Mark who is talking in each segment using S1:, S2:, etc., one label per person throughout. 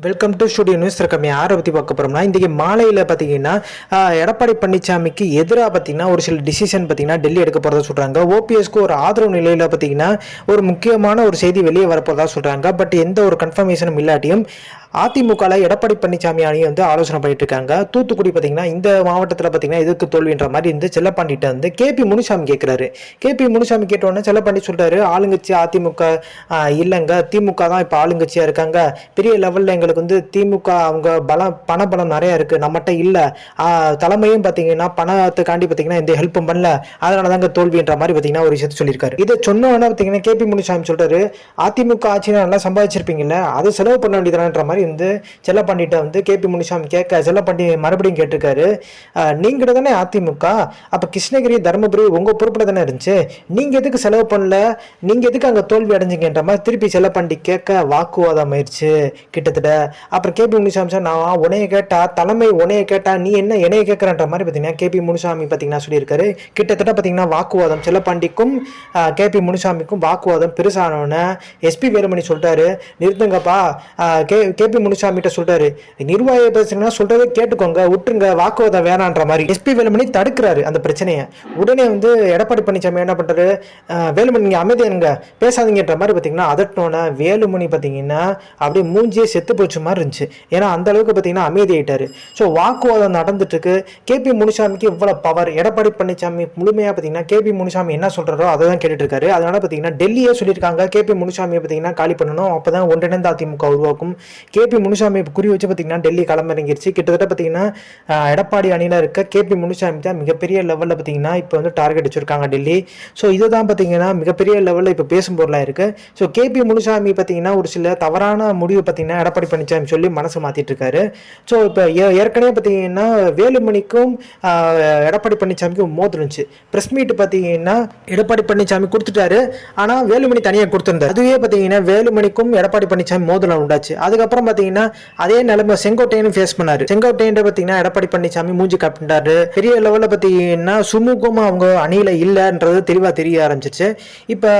S1: Welcome to studio news இருக்கம் யாரை பற்றி பார்க்க போகிறோம்னா இன்றைக்கி மாலையில் பார்த்தீங்கன்னா எடப்பாடி பழனிசாமிக்கு எதிராக பார்த்தீங்கன்னா ஒரு சில டிசிஷன் பார்த்தீங்கன்னா டெல்லி எடுக்க போகிறதா சொல்கிறாங்க ஓபிஎஸ்க்கு ஒரு ஆதரவு நிலையில் பார்த்தீங்கன்னா ஒரு முக்கியமான ஒரு செய்தி வெளியே வரப்போகிறதா சொல்கிறாங்க பட் எந்த ஒரு கன்ஃபர்மேஷனும் இல்லாட்டியும் அதிமுகவில் எடப்பாடி பழனிசாமி அணி வந்து ஆலோசனை பண்ணிட்டு இருக்காங்க. தூத்துக்குடி பார்த்தீங்கன்னா இந்த மாவட்டத்தில் பார்த்தீங்கன்னா எதிர்க்கு தோல்வின்ற மாதிரி இருந்து செல்லப்பாண்டிட்ட வந்து கேபி முனுசாமி கேட்குறாரு கேபி முனுசாமி கேட்டோன்னே செல்லப்பாண்டி சொல்கிறாரு ஆளுங்கட்சி அதிமுக இல்லைங்க. திமுக தான் இப்போ ஆளுங்கட்சியாக இருக்காங்க. பெரிய லெவலில் எங்களுக்கு வந்து திமுக அவங்க பலம் பண பலம் நிறையா இருக்குது நம்மகிட்ட இல்லை. தலைமையும் பார்த்தீங்கன்னா பணத்துக்காண்டி பார்த்தீங்கன்னா எந்த ஹெல்ப்பும் பண்ணல. அதனால தாங்க தோல்வின்ற மாதிரி பார்த்தீங்கன்னா ஒரு விஷயத்தை சொல்லியிருக்காரு. இதை சொன்னோன்னா பார்த்தீங்கன்னா கேபி முனுசாமி சொல்கிறாரு அதிமுக ஆட்சியில் நல்லா சம்பாதிச்சிருப்பீங்கல்ல. அதை செலவு பண்ண வேண்டியதானன்ற மாதிரி வந்து செல்லப்பாண்டிகிட்ட வந்து கேபி முனிசாமி கேட்க செல்லப்பாண்டி மறுபடியும் கேட்டிருக்காரு. நீங்கள் நீங்க தானே அதிமுக? அப்போ கிருஷ்ணகிரி தருமபுரி உங்க பொறுப்பில் தானே இருந்துச்சு? நீங்க எதுக்கு செலவு பண்ணல? நீங்க எதுக்கு அங்கே தோல்வி அடைஞ்சிங்கன்ற மாதிரி திருப்பி செல்லப்பாண்டி கேட்க வாக்குவாதம் ஆயிடுச்சு கிட்டத்தட்ட. அப்புறம் கேபி முனிசாமி சார் நான் உனைய கேட்டா தலைமை உனைய கேட்டா நீ என்ன என்னைய கேட்குறன்ற மாதிரி பார்த்தீங்கன்னா கேபி முனிசாமி பார்த்தீங்கன்னா சொல்லியிருக்காரு. கிட்டத்தட்ட பார்த்தீங்கன்னா வாக்குவாதம் செல்லப்பாண்டிக்கும் கேபி முனிசாமிக்கும் வாக்குவாதம் பெருசானோன்னே எஸ்பி வேலுமணி சொல்லிட்டாரு. நிறுத்துங்கப்பா. கே கே கேபி முனுசாமிகிட்ட சொல்றாரு நிர்வாக பேசுறீங்கன்னா சொல்றதை கேட்டுக்கோங்க விட்டுருங்க வாக்குவாதம் வேணான்ற மாதிரி. எஸ்பி வேலுமணி தடுக்கிறாரு அந்த பிரச்சனையை. உடனே வந்து எடப்பாடி பழனிசாமி என்ன பண்றாரு? வேலுமணி நீங்க அமைதியானுங்க பேசாதீங்கன்ற மாதிரி பார்த்தீங்கன்னா அதட்டோன்னே வேலுமணி பார்த்தீங்கன்னா அப்படியே மூஞ்சியே செத்து போச்சு மாதிரி இருந்துச்சு. ஏன்னா அந்த அளவுக்கு பார்த்தீங்கன்னா அமைதியிட்டாரு ஸோ வாக்குவாதம் நடந்துட்டு இருக்கு கேபி முனுசாமிக்கு இவ்வளோ பவர் எடப்பாடி பழனிசாமி முழுமையாக பார்த்தீங்கன்னா கேபி முனுசாமி என்ன சொல்றாரோ அதை தான் கேட்டுட்டு இருக்காரு அதனால பார்த்தீங்கன்னா டெல்லியே சொல்லியிருக்காங்க. கேபி முனுசாமியை பார்த்தீங்கன்னா காலி பண்ணணும். அப்போ தான் ஒன்றிணைந்த அதிமுக உருவாக்கும். கேபி முனுசாமி குறி வச்சு பார்த்தீங்கன்னா டெல்லி களமிறங்கிருச்சு. கிட்டத்தட்ட பார்த்தீங்கன்னா எடப்பாடி அணியில் இருக்க கேபி முனுசாமி தான் மிகப்பெரிய லெவலில் பார்த்தீங்கன்னா இப்போ வந்து டார்கெட் வச்சுருக்காங்க டெல்லி. ஸோ இதுதான் பார்த்தீங்கன்னா மிகப்பெரிய லெவலில் இப்போ பேசும் பொருளாக இருக்குது ஸோ கேபி முனுசாமி பார்த்தீங்கன்னா ஒரு சில தவறான முடிவு பார்த்தீங்கன்னா எடப்பாடி பழனிசாமி சொல்லி மனசு மாற்றிட்டுருக்காரு ஸோ இப்போ ஏற்கனவே பார்த்தீங்கன்னா வேலுமணிக்கும் எடப்பாடி பழனிசாமிக்கும் மோதிருந்துச்சு ப்ரெஸ் மீட் பார்த்தீங்கன்னா எடப்பாடி பழனிசாமி கொடுத்துட்டாரு. ஆனால் வேலுமணி தனியாக கொடுத்துருந்தாரு. அதுவே பார்த்தீங்கன்னா வேலுமணிக்கும் எடப்பாடி பழனிசாமி மோதலம் உண்டாச்சு. அதுக்கப்புறம் பார்த்தீங்கன்னா அதே நிலைமை செங்கோட்டையனும் ஃபேஸ் பண்ணாரு. செங்கோட்டையன் பார்த்தீங்கன்னா எடப்பாடி பழனிசாமி மூஞ்சி காப்பிட்டாரு. பெரிய லெவலில் பார்த்தீங்கன்னா சுமூகமாக அவங்க அணியில் இல்லைன்றது தெளிவாக தெரிய ஆரம்பிச்சிச்சு. இப்போ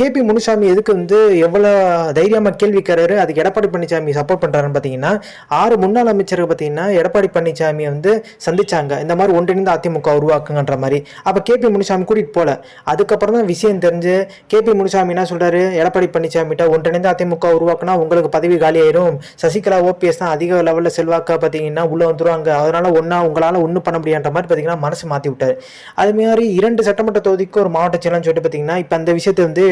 S1: கேபி முனுசாமி எதுக்கு வந்து எவ்வளோ தைரியமாக கேள்வி கேட்கறாரு? அதுக்கு எடப்பாடி பழனிசாமி சப்போர்ட் பண்ணுறாருன்னு பார்த்தீங்கன்னா ஆறு முன்னாள் அமைச்சர் பார்த்தீங்கன்னா எடப்பாடி பழனிசாமி வந்து சந்திச்சாங்க. இந்த மாதிரி ஒன்றிணைந்து அதிமுக உருவாக்குங்கன்ற மாதிரி. அப்போ கேபி முனுசாமி கூட்டிகிட்டு போல. அதுக்கப்புறம் தான் விஷயம் தெரிஞ்சு கேபி முனுசாமி என்ன சொல்றாரு? எடப்பாடி பழனிசாமிகிட்ட ஒன்றிணைந்து அதிமுக உருவாக்குனா உங்களுக்கு பதவி காலியாயிரும். சசிகலா ஓபிஎஸ் தான் அதிக லெவலில் செல்வாக்காக பார்த்தீங்கன்னா உள்ளே வந்துருவாங்க. அதனால் ஒன்றா உங்களால் ஒன்றும் பண்ண முடியான்ற மாதிரி பார்த்தீங்கன்னா மனசு மாற்றி விட்டாரு. அது மாதிரி இரண்டு சட்டமன்ற தொகுதிக்கு ஒரு மாவட்ட செயலன்னு சொல்லிட்டு பார்த்தீங்கன்னா இப்போ அந்த விஷயத்தை வந்து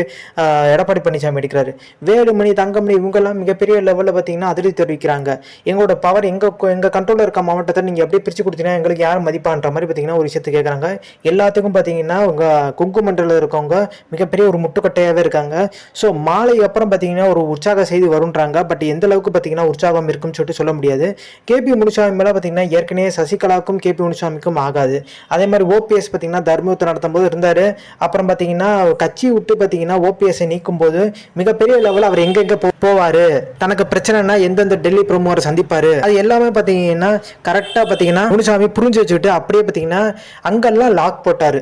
S1: எடப்பாடி பழனிசாமி எடுக்கிறாரு. வேலுமணி தங்கமணி இவங்கெல்லாம் மிகப்பெரிய லெவலில் பார்த்தீங்கன்னா அதிருப்தி தெரிவிக்கிறாங்க. எங்களோட பவர் எங்கள் எங்கள் கண்ட்ரோலில் இருக்க மாவட்டத்தை நீங்கள் எப்படி பிரித்து கொடுத்தீங்கன்னா எங்களுக்கு யார் மதிப்பான்ற மாதிரி பார்த்தீங்கன்னா ஒரு விஷயத்தை கேட்குறாங்க எல்லாத்துக்கும் பார்த்தீங்கன்னா உங்க குங்குமண்டல இருக்கவங்க மிகப்பெரிய ஒரு முட்டுக்கட்டையாகவே இருக்காங்க. ஸோ மாலை அப்புறம் பார்த்தீங்கன்னா ஒரு உற்சாக செய்தி வருன்றாங்க பட் எந்த அளவுக்கு பார்த்தீங்கன்னா உற்சாகம் இருக்கும்னு சொல்லிட்டு சொல்ல முடியாது. கேபி முனுசாமி மேலே பார்த்தீங்கன்னா ஏற்கனவே சசிகலாவுக்கும் கேபி முனுசாமிக்கும் ஆகாது. அதே மாதிரி ஓபிஎஸ் பார்த்தீங்கன்னா தர்மபுரத்தை நடத்தும் போது இருந்தார். அப்புறம் பார்த்தீங்கன்னா கட்சி விட்டு பார்த்தீங்கன்னா ஓபிஎஸ்ஸை நீக்கும் போது மிகப்பெரிய லெவலில் அவர் எங்கெங்கே போ போவார்? தனக்கு பிரச்சனைனா எந்தெந்த டெல்லி பிரமுகரை சந்திப்பார்? அது எல்லாமே பார்த்தீங்கன்னா கரெக்டாக பார்த்தீங்கன்னா முனுசாமி புரிஞ்சு வச்சுக்கிட்டு அப்படியே பார்த்தீங்கன்னா அங்கெல்லாம் லாக் போட்டார்.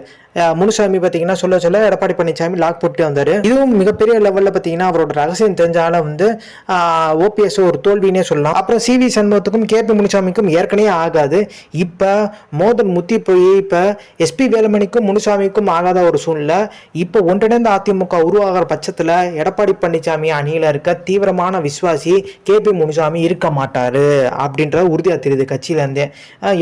S1: முனுசாமி பார்த்தீங்கன்னா சொல்ல சொல்ல எடப்பாடி பழனிசாமி லாக் போட்டு வந்தார். இதுவும் மிகப்பெரிய லெவலில் பார்த்தீங்கன்னா அவரோட ரகசியம் தெரிஞ்சால வந்து ஓபிஎஸ் ஒரு தோல்வினே சொல்லலாம். அப்புறம் சிவி சண்முகத்துக்கும் கேபி முனுசாமிக்கும் ஏற்கனவே ஆகாது. இப்போ மோதன் முத்தி போய் இப்போ எஸ்பி வேலுமணிக்கும் முனுசாமிக்கும் ஆகாத ஒரு சூழ்நிலை. இப்போ ஒன்றிணைந்த அதிமுக உருவாகிற பட்சத்தில் எடப்பாடி பழனிசாமி அணியில் இருக்க தீவிரமான விசுவாசி கேபி முனுசாமி இருக்க மாட்டார் அப்படின்ற உறுதியாக தெரியுது கட்சியிலேருந்தே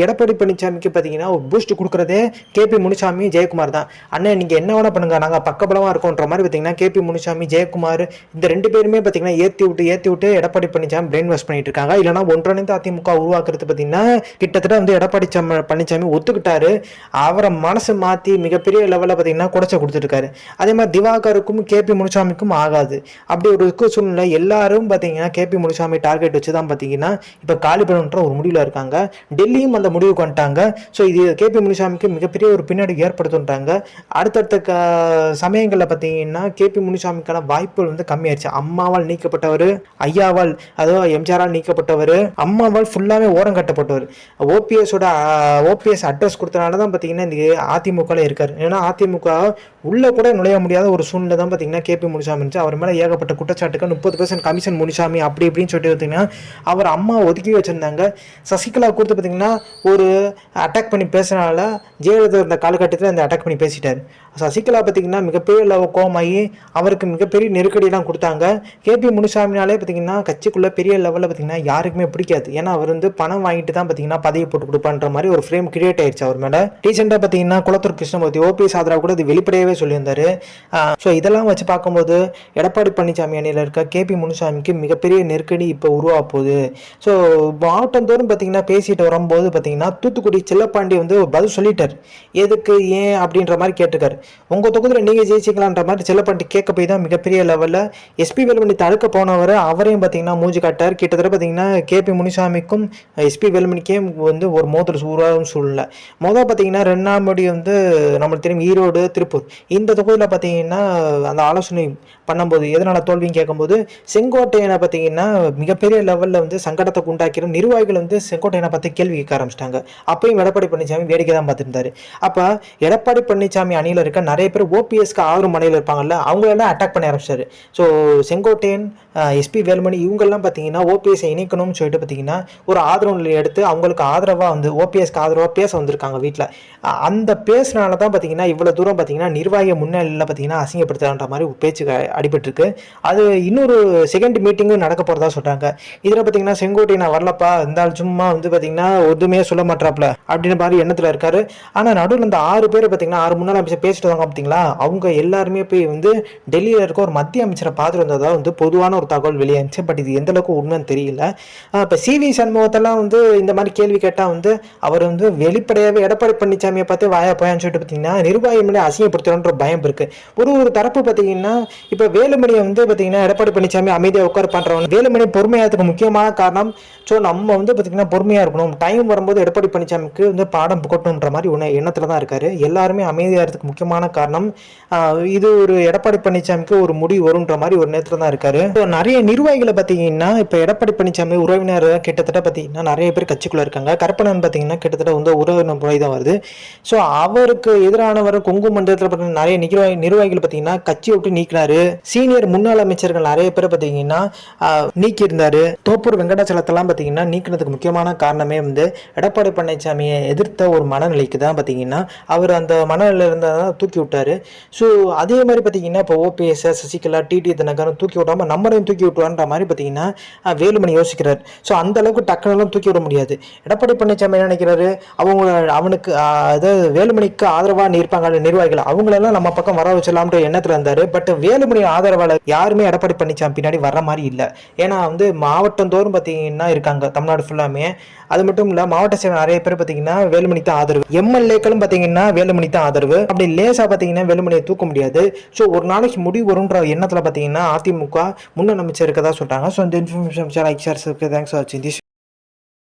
S1: எடப்பாடி பழனிசாமிக்கு பார்த்தீங்கன்னா ஒரு பூஸ்ட் கொடுக்குறதே கேபி முனுசாமி ஜெயக்குமார் தான் அண்ணன் நீங்கள் என்ன வேணால் பண்ணுங்க. நாங்கள் பக்கபலமாக இருக்கோன்ற மாதிரி பார்த்தீங்கன்னா கேபி முனுசாமி ஜெயக்குமார் இந்த ரெண்டு பேருமே பார்த்தீங்கன்னா ஏற்றி விட்டு ஏற்றி விட்டு எடப்பாடி பழனிசாமி பிரெயின் வாஷ் பண்ணிட்டு இருக்காங்க. இல்லைனா ஒன்றிணைந்து அதிமுக உருவாக்குறது பார்த்தீங்கன்னா கிட்டத்தட்ட வந்து எடப்பாடி சம்ம- பழனிசாமி ஒத்துக்கிட்டாரு. அவரை மனசு மாற்றி மிகப்பெரிய லெவலில் பார்த்தீங்கன்னா குடைச்ச கொடுத்துருக்காரு அதே மாதிரி திவாகருக்கும் கேபி முனுசாமிக்கும் ஆகாது. அப்படி ஒரு இருக்க சூழ்நிலை. எல்லாரும் பார்த்தீங்கன்னா கேபி முனுசாமி டார்கெட் வச்சு தான் பார்த்தீங்கன்னா இப்போ காலி பண்ணுன்ற ஒரு முடிவில் இருக்காங்க. டெல்லியும் அந்த முடிவுக்கு வந்துட்டாங்க. ஸோ இது கேபி முனுசாமிக்கு மிகப்பெரிய ஒரு பின்னாடி ஏற்படுத்தும் சொல்கிறாங்க அடுத்தடுத்த க சமயங்களில் பார்த்தீங்கன்னா கேபி முனுசாமிக்கான வாய்ப்புகள் வந்து கம்மியாயிருச்சு. அம்மாவால் நீக்கப்பட்டவர் ஐயாவால் அதாவது எம்ஜிஆரால் நீக்கப்பட்டவர் அம்மாவால் ஃபுல்லாகவே ஓரம் கட்டப்பட்டவர். ஓபிஎஸோட ஓபிஎஸ் அட்ரஸ் கொடுத்தனால தான் பார்த்தீங்கன்னா இந்த அதிமுகவில் இருக்கார். ஏன்னா அதிமுக உள்ளே கூட நுழைய முடியாத ஒரு சூழ்நிலை தான் பார்த்தீங்கன்னா கேபி முனுசாமி இருந்துச்சு. அவர் மேலே ஏகப்பட்ட குற்றச்சாட்டுக்கு முப்பது பர்சன்ட் கமிஷன் முனுசாமி அப்படி இப்படின்னு சொல்லிட்டு பார்த்தீங்கன்னா அவர் அம்மா ஒதுக்கி வச்சுருந்தாங்க. சசிகலா கொடுத்து பார்த்தீங்கன்னா ஒரு அட்டாக் பண்ணி பேசுனால ஜெயலலிதா இருந்த காலகட்டத்தில் அந்த அட்டாக் பண்ணி பேசிட்டார் சசிகலா பார்த்திங்கன்னா மிகப்பெரிய அளவு கோமாயி அவருக்கு மிகப்பெரிய நெருக்கடியெல்லாம் கொடுத்தாங்க. கேபி முனுசாமினாலே பார்த்தீங்கன்னா கட்சிக்குள்ளே பெரிய லெவலில் பார்த்தீங்கன்னா யாருக்குமே பிடிக்காது. ஏன்னா அவர் வந்து பணம் வாங்கிட்டு தான் பார்த்தீங்கன்னா பதவி போட்டு கொடுப்பான்ற மாதிரி ஒரு ஃப்ரேம் கிரியேட் ஆயிடுச்சு அவர் மேலே. ரீசெண்டாக பார்த்தீங்கன்னா குளத்தூர் கிருஷ்ணமூர்த்தி ஓபிஎஸ் ஆதரா கூட இது வெளிப்படையவே சொல்லியிருந்தாரு. ஸோ இதெல்லாம் வச்சு பார்க்கும்போது எடப்பாடி பழனிசாமி அணியில் இருக்க கேபி முனுசாமிக்கு மிகப்பெரிய நெருக்கடி இப்போ உருவாக போகுது. ஸோ மாவட்டந்தோறும் பார்த்தீங்கன்னா பேசிட்டு வரும்போது பார்த்திங்கன்னா தூத்துக்குடி செல்லப்பாண்டி வந்து ஒரு பதில் சொல்லிட்டார். எதுக்கு ஏன் அப்படின்ற மாதிரி கேட்டிருக்காரு. உங்கள் தொகுதியில் நீங்கள் ஜெயிச்சிக்கலான்ற மாதிரி செல்லப்பாண்டி கேட்க போய் தான் மிகப்பெரிய லெவலில் எஸ்பி வேலுமணி தடுக்க போனவர் அவரையும் பார்த்தீங்கன்னா மூஞ்சி காட்டார். கிட்டத்தட்ட பார்த்தீங்கன்னா கேபி முனிசாமிக்கும் எஸ்பி வேலுமணிக்கே வந்து ஒரு மோதல் சூறாவும் சூழ்நிலை மொதல் பார்த்தீங்கன்னா ரெண்டாம் படி வந்து நம்மளுக்கு தெரியும் ஈரோடு திருப்பூர். இந்த தொகுதியில் பார்த்தீங்கன்னா அந்த ஆலோசனை பண்ணும்போது எதனால் தோல்வின்னு கேட்கும்போது செங்கோட்டையனை பார்த்தீங்கன்னா மிகப்பெரிய லெவலில் வந்து சங்கடத்தை உண்டாக்கிற நிர்வாகிகள் வந்து செங்கோட்டையனை பார்த்து கேள்வி கேட்க ஆரம்பிச்சிட்டாங்க. அப்பயும் எடப்பாடி பழனிசாமி வேடிக்கை தான் பார்த்துருந்தாரு. அப்போ எடப்பாடி பழனிசாமி அணியில் இருக்க நிறைய பேர் ஓபிஎஸ்க்கு ஆறு மனையில் இருப்பாங்கல்ல அவங்களெல்லாம் அட்டாக் பண்ண ஆரம்பிச்சாரு ஸோ செங்கோட்டையன் எஸ்பி வேலுமணி இவங்கெல்லாம் பார்த்தீங்கன்னா ஓபிஎஸ்ஸை இணைக்கணும்னு சொல்லிட்டு பார்த்தீங்கன்னா ஒரு ஆதரவு நிலையை எடுத்து அவங்களுக்கு ஆதரவாக வந்து ஓபிஎஸ்க்கு ஆதரவாக பேச வந்திருக்காங்க வீட்டில் அந்த பேசுனால தான் பார்த்தீங்கன்னா இவ்வளோ தூரம் பார்த்தீங்கன்னா நிர்வாகிய முன்னிலையில் பார்த்தீங்கன்னா அசிங்கப்படுத்துறான்ற மாதிரி பேச்சு அடிபட்டிருக்கு. அது இன்னொரு செகண்ட் மீட்டிங்கும் நடக்க போகிறதா சொல்கிறாங்க இதில் பார்த்தீங்கன்னா செங்கோட்டை நான் வரலப்பா. இருந்தாலும் சும்மா வந்து பார்த்தீங்கன்னா ஒதுமே சொல்ல மாட்டாப்ல. அப்படின்னு மாதிரி எண்ணத்தில் இருக்காரு. ஆனால் நடுவில் இந்த ஆறு பேர் பார்த்தீங்கன்னா ஆறு முன்னாள் அமைச்சர் பேசிட்டு வந்தாங்க பார்த்தீங்களா அவங்க எல்லாருமே போய் வந்து டெல்லியில் இருக்க ஒரு மத்திய அமைச்சரை பார்த்துட்டு வந்ததாக வந்து பொதுவான ஒரு தகவல் வெளியாச்சு பட் இது எந்த அளவுக்கு உண்மைன்னு தெரியல. இப்போ சிவி சண்முகத்தெல்லாம் வந்து இந்த மாதிரி கேள்வி கேட்டால் வந்து அவர் வந்து வெளிப்படையாகவே எடப்பாடி பழனிசாமியை பார்த்து வாயா போயான்னு சொல்லிட்டு பார்த்தீங்கன்னா நிர்வாகம் அசிங்கப்படுத்தணுன்ற பயம் இருக்குது ஒரு ஒரு தரப்பு பார்த்தீங்கன்னா இப்போ வேலுமணியை வந்து பார்த்தீங்கன்னா எடப்பாடி பழனிசாமி அமைதியாக உட்கார பண்ணுறவங்க வேலுமணி பொறுமையாகிறதுக்கு முக்கியமான காரணம் ஸோ நம்ம வந்து பார்த்தீங்கன்னா பொறுமையாக இருக்கணும். டைம் வரும்போது எடப்பாடி பழனிசாமிக்கு வந்து பாடம் புகட்டணுன்ற மாதிரி ஒன்று எண்ணத்தில் தான் இருக்காரு. எல்லாருமே அமைதியாகிறதுக்கு முக்கியமான காரணம் இது ஒரு எடப்பாடி பழனிசாமிக்கு ஒரு முடிவு வரும்ன்ற மாதிரி ஒரு நேரத்தில் தான் இருக்காரு. ஸோ நிறைய நிர்வாகிகளை பார்த்தீங்கன்னா இப்போ எடப்பாடி பழனிசாமி உறவினர் கிட்டத்தட்ட பார்த்தீங்கன்னா நிறைய பேர் கட்சிக்குள்ளே இருக்காங்க. கருப்பணன் பார்த்தீங்கன்னா கிட்டத்தட்ட வந்து உறவினர் முறை தான் வருது. ஸோ அவருக்கு எதிரானவர் கொங்கு மண்டலத்தில் பார்த்தீங்கன்னா நிறைய நிர்வாகி நிர்வாகிகள் பார்த்தீங்கன்னா கட்சியை விட்டு நீக்கினாரு. சீனியர் முன்னாள் அமைச்சர்கள் நிறைய பேர் பார்த்தீங்கன்னா நீக்கியிருந்தார். தோப்பூர் வெங்கடாச்சலத்தெல்லாம் பார்த்தீங்கன்னா நீக்கினதுக்கு முக்கியமான காரணமே வந்து எடப்பாடி பழனிசாமியை எதிர்த்த ஒரு மனநிலைக்கு தான் பார்த்தீங்கன்னா அவர் அந்த மனநிலையில் இருந்தால் தான் தூக்கி விட்டார். ஸோ அதே மாதிரி பார்த்தீங்கன்னா இப்போ ஓபிஎஸ் சசிகலா டிடி தினகரன் தூக்கி விடாமல் நம்மளையும் தூக்கி விட்டுவான்ற மாதிரி பார்த்தீங்கன்னா வேலுமணி யோசிக்கிறார். ஸோ அந்த அளவுக்கு டக்குனெல்லாம் தூக்கி விட முடியாது. எடப்பாடி பழனிசாமி என்ன நினைக்கிறாரு? அவங்க அவனுக்கு அதாவது வேலுமணிக்கு ஆதரவாக நிற்பாங்க நிர்வாகிகள். அவங்களெல்லாம் நம்ம பக்கம் வர வச்சிடலாம்ன்ற எண்ணத்தில் இருந்தார். பட் வேலுமணி ஆதரவாளர் யாருமே எடப்பாடி பழனிசாமி பின்னாடி வர்ற மாதிரி இல்லை. ஏன்னா வந்து மாவட்டம் தோறும் பார்த்தீங்கன்னா இருக்காங்க தமிழ்நாடு ஃபுல்லாமே அது மட்டும் இல்லை மாவட்ட செயலர் நிறைய பேர் பார்த்தீங்கன்னா வேலுமணி தான் ஆதரவு. எம்எல்ஏக்களும் பார்த்தீங்கன்னா வேலுமணி தான் ஆதரவு. அப்படி லேசாக பார்த்தீங்கன்னா வேலுமணியை தூக்க முடியாது. ஸோ ஒரு நாளைக்கு முடிவு வரும்ன்ற எண்ணத்தில் பார்த்தீங்கன்னா அதிமுக முன்னமைச்சர் இருக்கதா சொல்கிறாங்க ஸோ இந்த information like share thanks for வாட்சிங் திஸ்